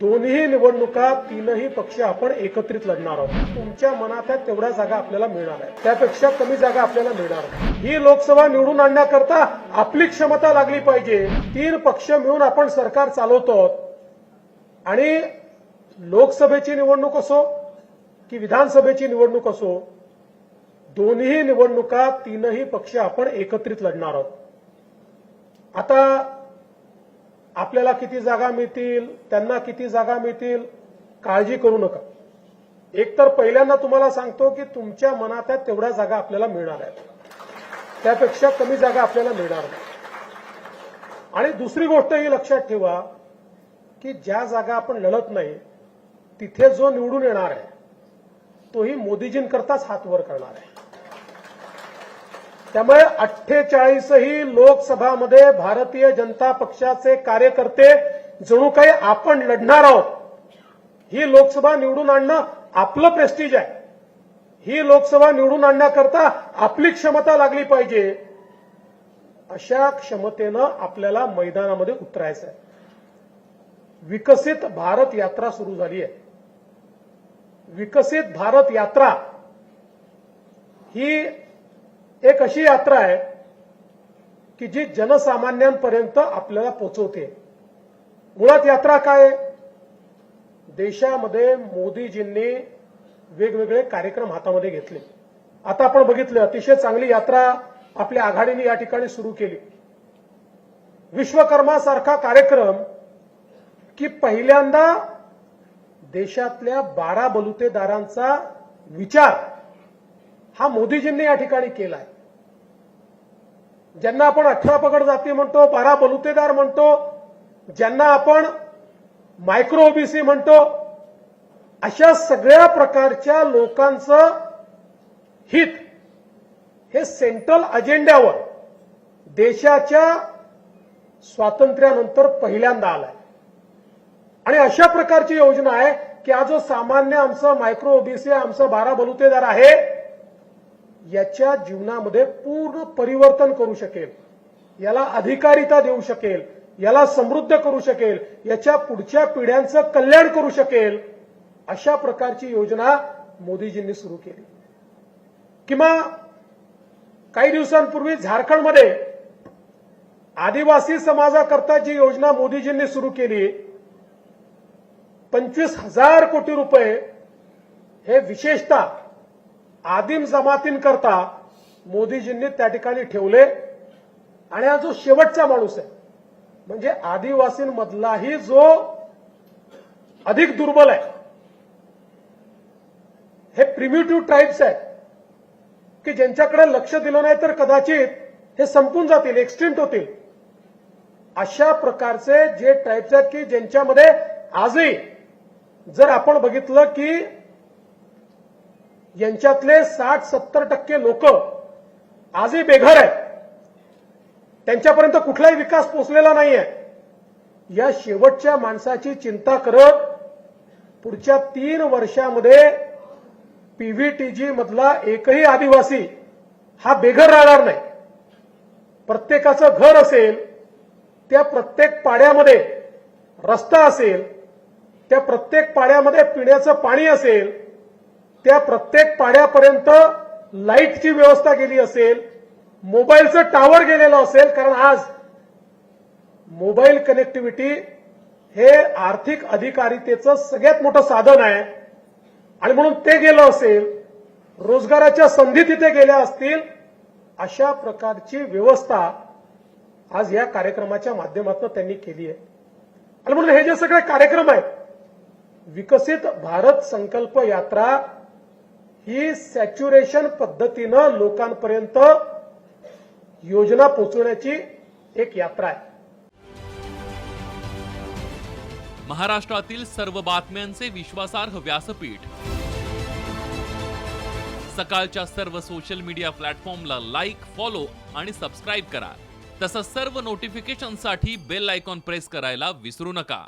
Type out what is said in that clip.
दोन्ही निवडणुका तीनही पक्ष आपण एकत्रित लढणार आहोत. तुमच्या मनात तेवढ्या जागा आपल्याला मिळणार आहे त्यापेक्षा कमी जागा आपल्याला मिळणार आहे. ही लोकसभा निवडून आणण्याकरता आपली क्षमता लागली पाहिजे. तीन पक्ष मिळून आपण सरकार चालवतो. आणि लोकसभेची निवडणूक असो की विधानसभेची निवडणूक असो दोन्ही निवडणुका तीनही पक्ष आपण एकत्रित लढणार आहोत. आता आपल्याला किती जागा मिळतील त्यांना किती जागा मिळतील काळजी करू नका. एक तर पहिल्यांदा तुम्हाला सांगतो की तुमच्या मनात तेवढ्या जागा आपल्याला मिळणार आहेत. त्यापेक्षा कमी जागा आपल्याला मिळणार नाही. आणि दुसरी गोष्ट ही लक्षात ठेवा की ज्या जागा आपण लढत नाही तिथे जो निवडून येणार आहे तोही मोदीजींकरताच हात वर करणार आहे. त्यामुळे अठ्ठेचाळीसही लोकसभामध्ये भारतीय जनता पक्षाचे कार्यकर्ते जणू काही आपण लढणार आहोत. ही लोकसभा निवडून आणणं आपलं प्रेस्टिज आहे. ही लोकसभा निवडून आणण्याकरता आपली क्षमता लागली पाहिजे. अशा क्षमतेनं आपल्याला मैदानामध्ये उतरायचं आहे विकसित भारत यात्रा सुरू झाली आहे. विकसित भारत यात्रा ही एक अशी यात्रा आहे की जी जनसामान्यांपर्यंत आपल्याला पोचवते. मुळात यात्रा काय देशामध्ये मोदीजींनी वेगवेगळे कार्यक्रम हातामध्ये घेतले. आता आपण बघितलं अतिशय चांगली यात्रा आपल्या आघाडीने या ठिकाणी सुरू केली. विश्वकर्मा सारखा कार्यक्रम की पहिल्यांदा देशातल्या बारा बलुतेदारांचा विचार हा मोदीजींनी या ठिकाणी केलाय. ज्यांना आपण अठरा पगड जाती म्हणतो बारा बलुतेदार म्हणतो ज्यांना आपण मायक्रो ओबीसी म्हणतो अशा सगळ्या प्रकारच्या लोकांचं हित हे सेंट्रल अजेंड्यावर देशाच्या स्वातंत्र्यानंतर पहिल्यांदा आलाय. आणि अशा प्रकारची योजना आहे की आज जो सामान्य आमचं मायक्रो ओबीसी आमचं बारा बलुतेदार आहे याच्या जीवनामध्ये पूर्ण परिवर्तन करू शकेल. याला अधिकारिता देऊ शकेल. याला समृद्ध करू शकेल. याच्या पुढच्या पिढ्यांचं कल्याण करू शकेल. अशा प्रकारची योजना मोदीजींनी सुरू केली. किंवा काही दिवसांपूर्वी झारखंडमध्ये आदिवासी समाजाकरता जी योजना मोदीजींनी सुरू केली पंचवीस हजार कोटी रुपये हे विशेषतः आदिम जमातींकरता मोदीजींनी त्या ठिकाणी ठेवले. आणि हा जो शेवटचा माणूस आहे म्हणजे आदिवासींमधलाही जो अधिक दुर्बल आहे हे प्रिमिटिव्ह ट्राईब्स आहेत की ज्यांच्याकडे लक्ष दिलं नाही तर कदाचित हे संपून जातील एक्सटिंक्ट होतील. अशा प्रकारचे जे ट्राईब्स आहेत की ज्यांच्यामध्ये आजही जर आपण बघितलं की यांच्यातले साठ सत्तर टक्के लोक आजही बेघर आहेत. त्यांच्यापर्यंत कुठलाही विकास पोचलेला नाहीये. या शेवटच्या माणसाची चिंता करत पुढच्या तीन वर्षामध्ये पीव्हीटीजी मधला एकही आदिवासी हा बेघर राहणार नाही. प्रत्येकाचं घर असेल त्या प्रत्येक पाड्यामध्ये रस्ता असेल त्या प्रत्येक पाड्यामध्ये पिण्याचं पाणी असेल त्या प्रत्येक पाड्यापर्यंत लाईटची व्यवस्था केली असेल मोबाईलचं टावर गेलेलं असेल कारण आज मोबाईल कनेक्टिव्हिटी हे आर्थिक अधिकारितेचं सगळ्यात मोठं साधन आहे. आणि म्हणून ते गेलं असेल रोजगाराच्या संधी तिथे गेल्या असतील अशा प्रकारची व्यवस्था आज या कार्यक्रमाच्या माध्यमातून त्यांनी केली आहे. आणि म्हणून हे जे सगळे कार्यक्रम आहेत विकसित भारत संकल्प यात्रा ही सॅच्युरेशन पद्धतीनं लोकांपर्यंत योजना पोहोचवण्याची एक यात्रा आहे. महाराष्ट्रातील सर्व बातम्यांचे विश्वासार्ह व्यासपीठ. सकाळच्या सर्व सोशल मीडिया प्लॅटफॉर्मला लाईक फॉलो आणि सबस्क्राईब करा. तसंच सर्व नोटिफिकेशनसाठी बेल आयकॉन प्रेस करायला विसरू नका.